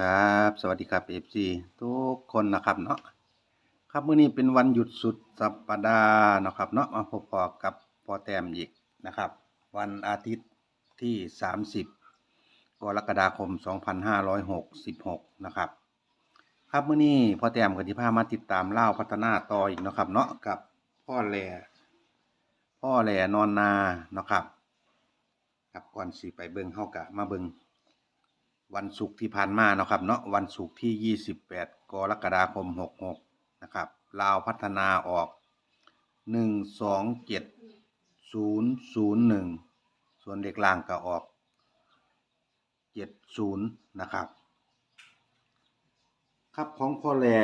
ครับสวัสดีครับ FC ทุกคนนะครับเนาะครับมื้อนี้เป็นวันหยุดสุดสัปดาห์นะครับเนาะมาพบกับพอแต้มอีกนะครับ วันอาทิตย์ที่ 30 กรกฎาคม 2566 นะครับ ครับมื้อนี้พอแต้มกับที่พามาติดตามเล่าพัฒนาต่ออีกนะครับเนาะกับพ่อแหล่พ่อแหล่นอนนานะครับ ครับก่อนสิไปเบิ่งเฮากะมาเบิ่ง วันศุกร์ที่ผ่านมาเนาะครับเนาะวันศุกร์ที่ 28 กรกฎาคม 66 นะครับลาวพัฒนาออก 127001 ส่วนเด็กล่างก็ออก 70 นะครับ ครับของพ่อแหล่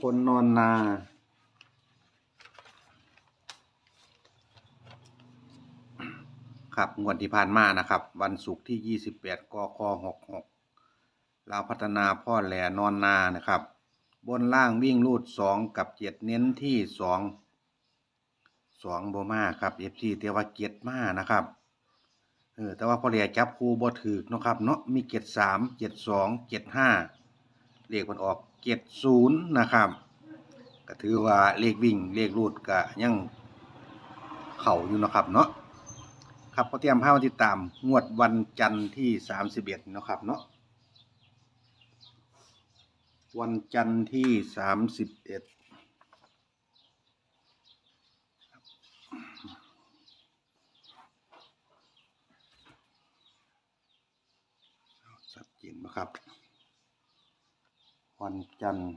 คนนอนนาครับงวดที่ผ่านมานะครับ วันศุกร์ที่ 28กค66 เราวพัฒนาพ่อแหล่นอนนานะครับ บนล่างวิ่งรูด2กับเจ็ดเน้นที่2 2โบมาครับ FC แต่ว่าเกียรมานะครับเออแต่ว่าพ่อแหล่จับคูบ่ถือนะครับเนาะมีเกียร3 72 75เกียดห้าเลขมันออก70นย์นะครับก็ถือว่าเลขวิ่งเลขรูดก็ยังเข้าอยู่นะครับเนาะครับก็เตรียมภาพมาติดตามงวดวันจันทร์ที่31เนะครับเนาะ วันจันทร์ที่31ชัดเจนนะครับ วันจันทร์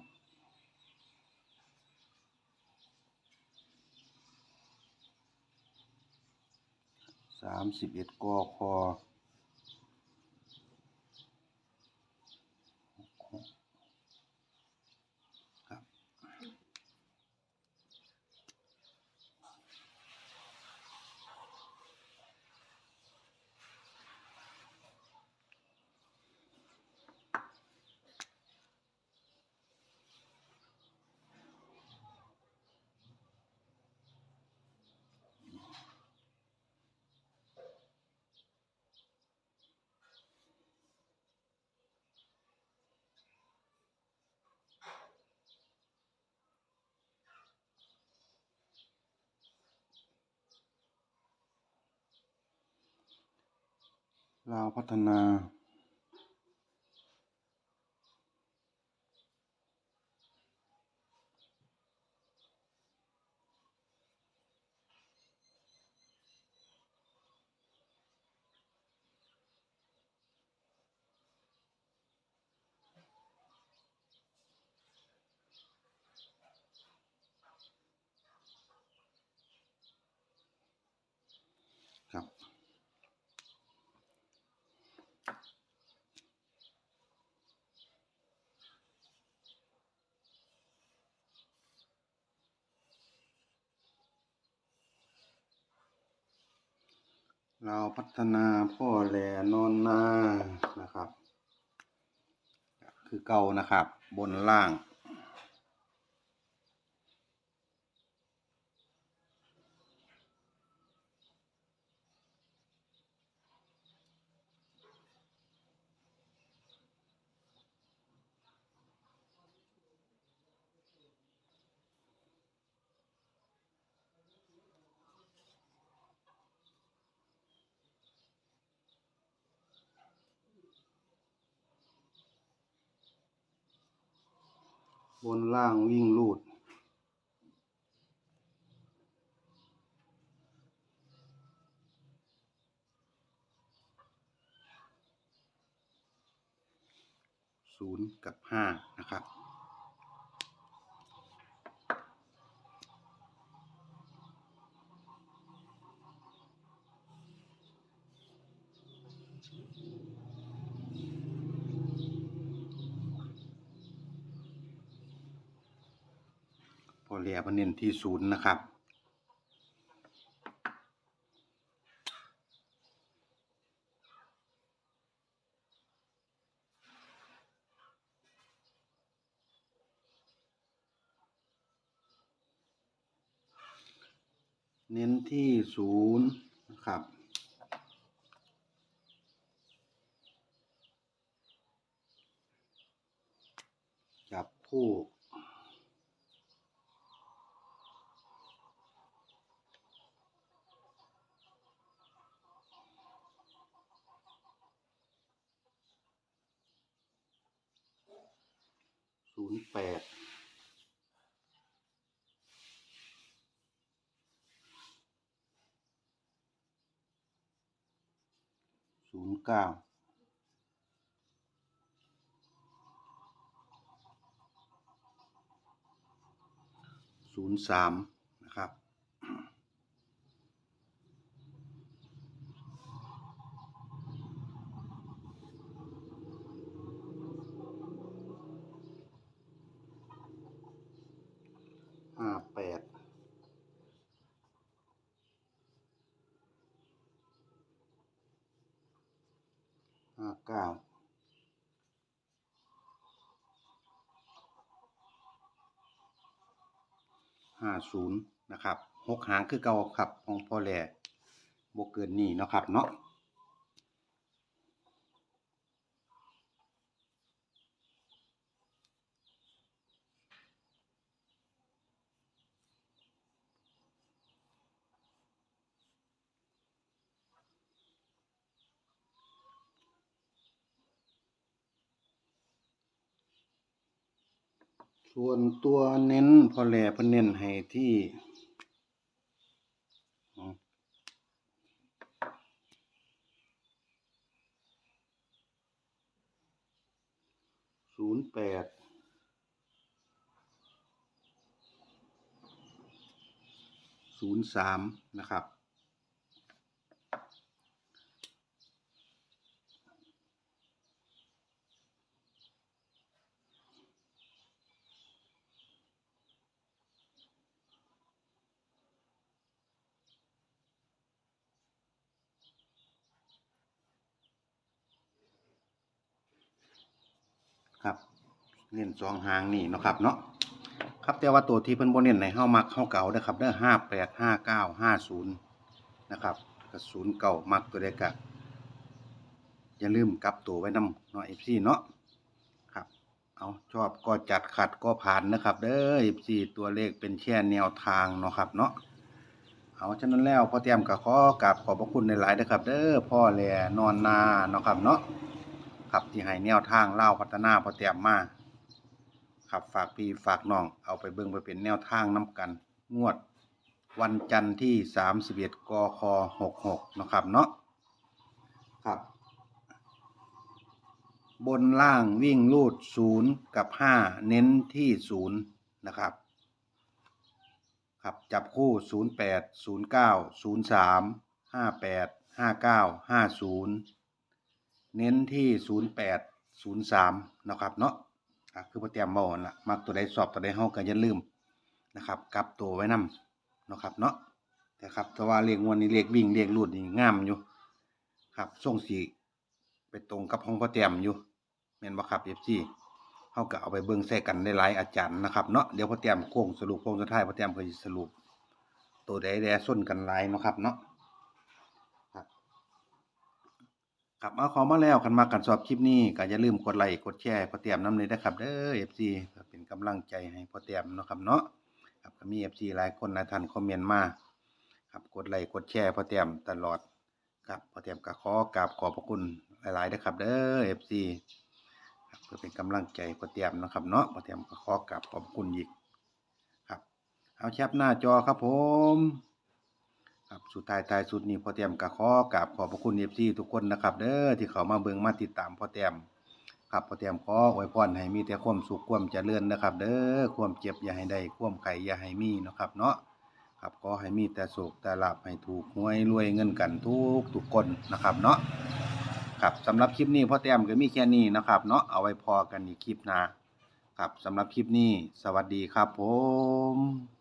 สามสิบเอ็ดกค ลาวพัฒนา ครับ เราพัฒนาพ่อแหล่นอนนานะครับ คือเก่านะครับ บนล่าง บนล่างวิ่งลูด ศูนย์กับห้านะครับ พอเรียกเน้นที่ศูนย์นะครับเน้นที่ศูนย์นะครับคคู่ ศู นย์แปดศูนย์เก้าศูนย์สามนะครับ ห้าแปด ห้าเก้าห้าศูนย์นะครับหกหางคือเก่าครับของพ่อแหล่บวเกินนี่นะครับเนาะ ส่วนตัวเน้นพอแหล่พเน้นให้ที่ศูนย์แปดศูนย์สามนะครับ ครับ เน้นสองหางนี่เนาะครับเนาะครับแต่ว่าตัวที่เพิ่นบ่เน้นในเฮามักเฮาเก่าเด้อครับเด้อห้าแปดห้าเก้าห้าศูนย์นะครับก็ศูนย์เก่ามักตัวใดก็อย่าลืมกลับตัวไว้นำเนาะ FC เนาะครับ เอาชอบก็จัดขัดก็ผ่านนะครับ เด้อ FC ตัวเลขเป็นแค่แนวทางเนาะครับเนาะเอาฉะนั้นแล้วพอเตรียมก็ขอกราบขอบพระคุณในหลายนะครับ เด้อพ่อแลนอนนาเนาะครับเนาะ ครับที่ให้แนวทางเล่าพัฒนาพอเตรียมมาครับฝากพี่ฝากน้องเอาไปเบิ่งไปเป็นแนวทางน้ำกัน งวด วันจันทร์ที่ 31กค66นะครับเนาะครับ บนล่างวิ่งลูด 0 กับ 5 เน้นที่ 0 นะครับ ครับจับคู่ 08 09 03 58 59 50 เน้นที่ศูนย์แปดศูนย์สามนะครับเนาะคือพอเตรียมบอลละมักตัวใดสอบตัวใดเฮาก็อย่าลืมนะครับกลับตัวไว้นํเนะครับเนาะแต่ครับแต่ว่าเลขงวดนี้เลขวิ่งเลขรูดนี่งามอยู่ ครับส่งสีไปตรงกับห้องพอเตรียมอยู่แม่นบ่ครับ FC เฮาก็เอาไปเบิ่งใส่กันได้หลายอาจารย์นะครับเนาะเดี๋ยวพอเตรียมโค้งสรุปโค้งสุดท้ายพอเตรียมเพิ่นสิสรุป ตัวใดแดส้นกันหลายนะครับเนาะ ครับเอาขอมาแล้วคันมากันสอบคลิปนี้ก็อย่าลืมกดไลค์กดแชร์พอเตรียมน้ำเลยนะครับเด้อเพื่อเป็นกำลังใจให้พอเตรียมเนาะครับเนาะครับก็มี FC หลายคนหลายท่านคอมเมนต์มาครับกดไลค์กดแชร์พอเตรียมตลอดครับพอเตรียมก็ขอกราบขอบพระคุณหลายๆนะครับเด้อ FC ครับเพื่อเป็นกำลังใจพอเตรียมนะครับเนาะพอเตรียมก็ขอกราบขอบคุณอีกครับเอาแคปหน้าจอครับผม ครับสุดท้ายท้ายสุดนี้พ่อเตรียมก็ขอกราบขอบพระคุณ FC ทุกคนนะครับ เด้อที่เขามาเบิ่งมาติดตามพ่อเตรียมครับพ่อเตรียมขออวยพรให้มีแต่ความสุขความเจริญนะครับ เด้อความเจ็บอย่าให้ได้ความไข้อย่าให้มีเนาะครับเนาะครับขอให้มีแต่สุขแต่ลาภให้ถูกหวยรวยเงินกันทุกทุกคนนะครับเนาะครับสำหรับคลิปนี้พ่อเตรียมก็มีแค่นี้นะครับเนาะเอาไว้พอกันอีกคลิปหน้าครับสำหรับคลิปนี้ สวัสดีครับผม